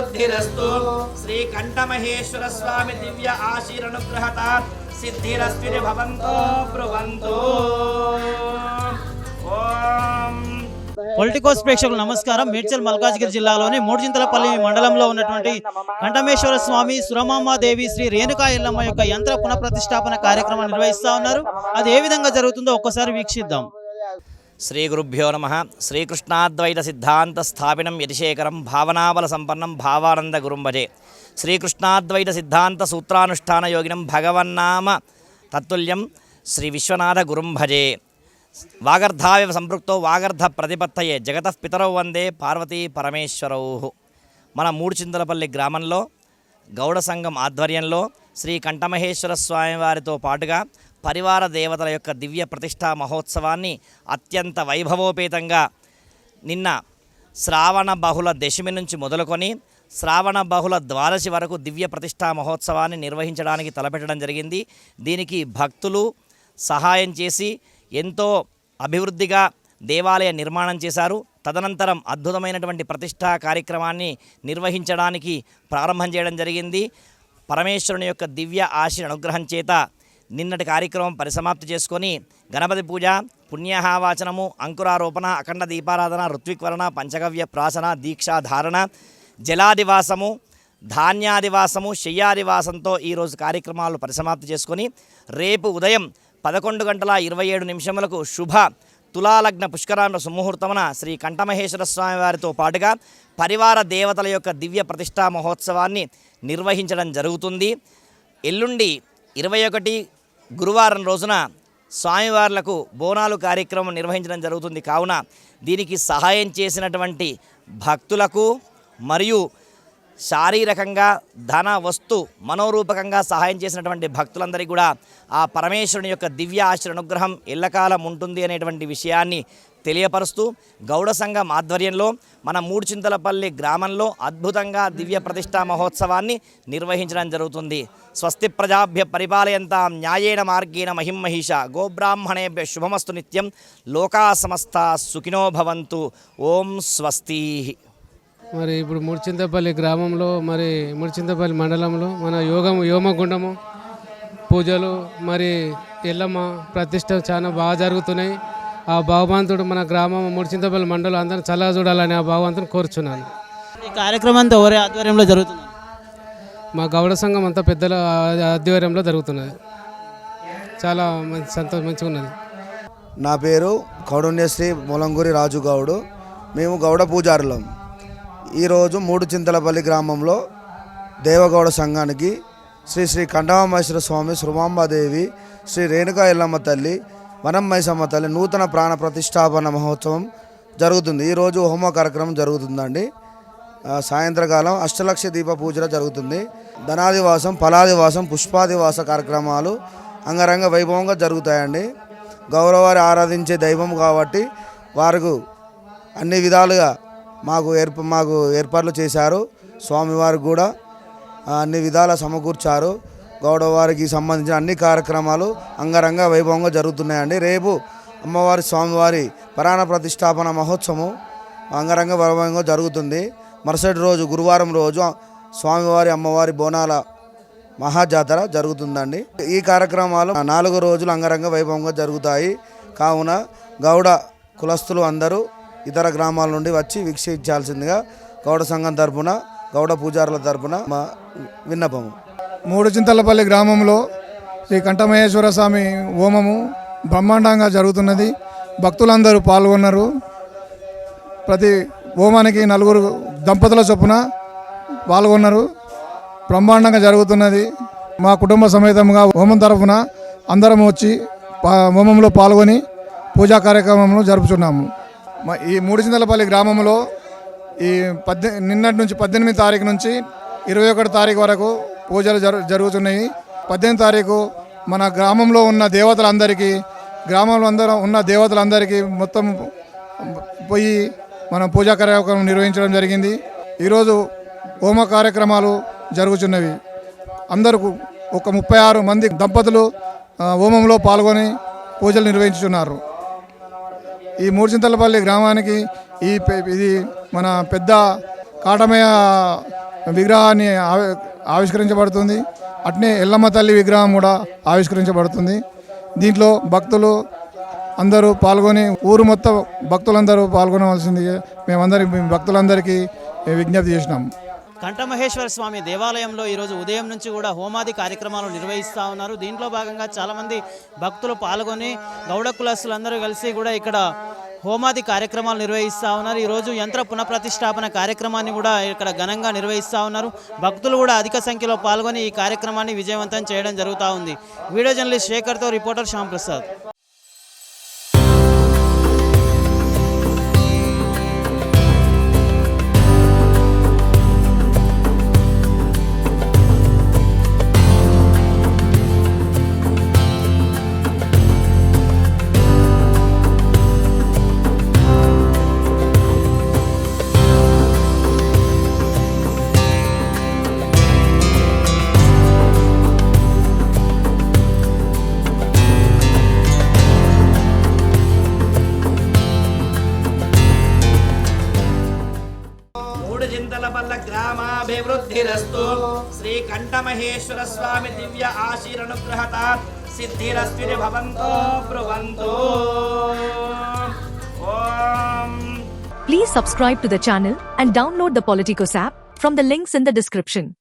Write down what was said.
సిద్ధిరస్తు శ్రీ కంఠమహేశ్వర స్వామి దివ్య ఆశీరనుగ్రహత సిద్ధిరస్విని భవంతో బ్రువంతో. ఓం. పొలిటికోస్ ప్రేక్షకులు నమస్కారం. మేడ్చల్ మల్కాజ్గిరి జిల్లాలోని మూడుచింతలపల్లి మండలంలో ఉన్నటువంటి కంఠమేశ్వర స్వామి సురమామాదేవి శ్రీ రేణుకా ఎల్లమ్మ యొక్క యంత్ర పునఃప్రతిష్టాపన కార్యక్రమం నిర్వహిస్తా ఉన్నారు. అది ఏ విధంగా జరుగుతుందో ఒక్కసారి వీక్షిద్దాం. శ్రీగురుభ్యో నమ. శ్రీకృష్ణాద్వైత సిద్ధాంత స్థాపినం యతిశేఖరం భావనాబల సంపన్నం భావానంద గురుంభజే శ్రీకృష్ణాద్వైత సిద్ధాంత సూత్రానుష్ఠాన యోగినం భగవన్నామ తత్తుల్యం శ్రీ విశ్వనాథ గురుంభజే వాగర్ధావివ సంపృక్తో వాగర్ధ ప్రతిపత్తయే జగత పితరౌ వందే పార్వతీ పరమేశ్వరౌ మన మూడుచింతలపల్లి గ్రామంలో గౌడ సంఘం ఆధ్వర్యంలో శ్రీ కంఠమహేశ్వర స్వామివారితో పాటుగా పరివార దేవతల యొక్క దివ్య ప్రతిష్టా మహోత్సవాన్ని అత్యంత వైభవోపేతంగా నిన్న శ్రావణ బహుళ దశమి నుంచి మొదలుకొని శ్రావణ బహుళ ద్వాదశి వరకు దివ్య ప్రతిష్టా మహోత్సవాన్ని నిర్వహించడానికి తలపెట్టడం జరిగింది. దీనికి భక్తులు సహాయం చేసి ఎంతో అభివృద్ధిగా దేవాలయ నిర్మాణం చేశారు. తదనంతరం అద్భుతమైనటువంటి ప్రతిష్టా కార్యక్రమాన్ని నిర్వహించడానికి ప్రారంభం చేయడం జరిగింది. పరమేశ్వరుని యొక్క దివ్య ఆశీర్ అనుగ్రహం చేత నిన్నటి కార్యక్రమం పరిసమాప్తి చేసుకొని గణపతి పూజ పుణ్యాహవాచనము అంకురారోపణ అఖండ దీపారాధన ఋత్విక్వరణ పంచగవ్య ప్రాసన దీక్షాధారణ జలాదివాసము ధాన్యాదివాసము శయ్యాదివాసంతో ఈరోజు కార్యక్రమాలు పరిసమాప్తి చేసుకొని రేపు ఉదయం పదకొండు గంటల ఇరవై ఏడు నిమిషములకు శుభ తులాలగ్న పుష్కరాండ సుముహూర్తమున శ్రీ కంఠమహేశ్వర స్వామి వారితో పాటుగా పరివార దేవతల యొక్క దివ్య ప్రతిష్టా మహోత్సవాన్ని నిర్వహించడం జరుగుతుంది. ఎల్లుండి ఇరవై ఒకటి గురువారం రోజున స్వామివార్లకు బోనాలు కార్యక్రమం నిర్వహించడం జరుగుతుంది. కావున దీనికి సహాయం చేసినటువంటి భక్తులకు మరియు శారీరకంగా ధన వస్తు మనోరూపకంగా సహాయం చేసినటువంటి భక్తులందరికీ కూడా ఆ పరమేశ్వరుని యొక్క దివ్య ఆశ్ర అనుగ్రహం ఎల్లకాలం ఉంటుంది అనేటువంటి విషయాన్ని తెలియపరుస్తూ గౌడ సంఘం ఆధ్వర్యంలో మన మూడుచింతలపల్లి గ్రామంలో అద్భుతంగా దివ్య ప్రతిష్టా మహోత్సవాన్ని నిర్వహించడం జరుగుతుంది. స్వస్తి ప్రజాభ్య పరిపాలయంతాం న్యాయేణ మార్గేణ మహిమహిష గోబ్రాహ్మణేభ్య శుభమస్తు నిత్యం లోకా సమస్త సుఖినో భవంతు. ఓం స్వస్తి. మరి ఇప్పుడు ముడిచింతపల్లి గ్రామంలో మరి ముడిచింతపల్లి మండలంలో మన యోగం యోమగుండము పూజలు మరి ఎల్లమ్మ ప్రతిష్ట చాలా బాగా జరుగుతున్నాయి. ఆ భగవంతుడు మన గ్రామం ముడిచింతపల్లి మండలం అందరూ చల్లగా చూడాలని ఆ భగవంతుని కోరుచున్నాను. ఈ కార్యక్రమం అంతా ఎవరి ఆధ్వర్యంలో జరుగుతుంది? మా గౌడ సంఘం అంతా పెద్దల ఆధ్వర్యంలో జరుగుతున్నది. చాలా మంచి సంతో మంచిగా ఉన్నది నా పేరు కౌడున్యశ్రీ మూలంగురి రాజు గౌడు. మేము గౌడ పూజారులం. ఈరోజు మూడు చింతలపల్లి గ్రామంలో దేవగౌడ సంఘానికి శ్రీ శ్రీ కంఠమామేశ్వర స్వామి సురమాంబాదేవి శ్రీ రేణుకా ఎల్లమ్మ తల్లి వనం మైసమ్మ తల్లి నూతన ప్రాణ ప్రతిష్టాపన మహోత్సవం జరుగుతుంది. ఈరోజు హోమ కార్యక్రమం జరుగుతుందండి. సాయంత్రకాలం అష్టలక్ష దీప పూజ జరుగుతుంది. ధనాదివాసం ఫలాదివాసం పుష్పాదివాస కార్యక్రమాలు అంగరంగ వైభవంగా జరుగుతాయండి. గౌరవారి ఆరాధించే దైవం కాబట్టి వారికి అన్ని విధాలుగా మాకు ఏర్ప మాకు ఏర్పాట్లు చేశారు. స్వామివారికి కూడా అన్ని విధాల సమకూర్చారు. గౌడవారికి సంబంధించిన అన్ని కార్యక్రమాలు అంగరంగ వైభవంగా జరుగుతున్నాయండి. రేపు అమ్మవారి స్వామివారి పరాణ ప్రతిష్టాపన మహోత్సవం అంగరంగ వైభవంగా జరుగుతుంది. మరుసటి రోజు గురువారం రోజు స్వామివారి అమ్మవారి బోనాల మహాజాతర జరుగుతుందండి. ఈ కార్యక్రమాలు నాలుగు రోజులు అంగరంగ వైభవంగా జరుగుతాయి. కావున గౌడ కులస్తులు అందరూ ఇతర గ్రామాల నుండి వచ్చి వీక్షించాల్సిందిగా గౌడ సంఘం తరపున గౌడ పూజారుల తరపున మా విన్నపము. మూడు చింతలపల్లి గ్రామంలో శ్రీ కంఠమహేశ్వర స్వామి హోమము బ్రహ్మాండంగా జరుగుతున్నది. భక్తులందరూ పాల్గొన్నారు. ప్రతి హోమానికి నలుగురు దంపతుల చొప్పున పాల్గొన్నారు. బ్రహ్మాండంగా జరుగుతున్నది. మా కుటుంబ సమేతంగా హోమం తరఫున అందరం వచ్చి హోమంలో పాల్గొని పూజా కార్యక్రమంలో జరుపుచున్నాము. ఈ మూడుచింతలపల్లి గ్రామంలో ఈ పద్దె నిన్నటి నుంచి పద్దెనిమిది తారీఖు నుంచి ఇరవై ఒకటి తారీఖు వరకు పూజలు జరుగుతున్నాయి. పద్దెనిమిది తారీఖు మన గ్రామంలో ఉన్న దేవతలందరికీ గ్రామంలో అందరూ ఉన్న దేవతలందరికీ మొత్తం పోయి మనం పూజా కార్యక్రమం నిర్వహించడం జరిగింది. ఈరోజు హోమ కార్యక్రమాలు జరుగుతున్నవి. అందరూ ఒక ముప్పై ఆరు మంది దంపతులు హోమంలో పాల్గొని పూజలు నిర్వహించుతున్నారు ఈ మూడుచింతలపల్లి గ్రామానికి ఈ ఇది మన పెద్ద కాటమయ్య విగ్రహాన్ని ఆవి- ఆవిష్కరించబడుతుంది. అట్నే ఎల్లమ్మ తల్లి విగ్రహం కూడా ఆవిష్కరించబడుతుంది. దీంట్లో భక్తులు అందరూ పాల్గొని ఊరు మొత్తం భక్తులందరూ పాల్గొనవలసింది. మేమందరి భక్తులందరికీ విజ్ఞప్తి చేసినాం. కంఠమహేశ్వర స్వామి దేవాలయంలో ఈరోజు ఉదయం నుంచి కూడా హోమాది కార్యక్రమాలు నిర్వహిస్తూ ఉన్నారు. దీంట్లో భాగంగా చాలామంది భక్తులు పాల్గొని గౌడ కులస్తులందరూ కలిసి కూడా ఇక్కడ హోమాది కార్యక్రమాలు నిర్వహిస్తూ ఉన్నారు. ఈరోజు యంత్ర పునఃప్రతిష్టాపన కార్యక్రమాన్ని కూడా ఇక్కడ ఘనంగా నిర్వహిస్తూ ఉన్నారు. భక్తులు కూడా అధిక సంఖ్యలో పాల్గొని ఈ కార్యక్రమాన్ని విజయవంతం చేయడం జరుగుతూ ఉంది. వీడియో జర్నలిస్ట్ శేఖర్తో రిపోర్టర్ శ్యాంప్రసాద్ सिद्धिस्तु श्री कंठमहेश्वर स्वामी दिव्य आशीर अनुग्रहता Siddhirastu ब्रुवंतो Please subscribe to the channel and download the Politico app from the links in the description.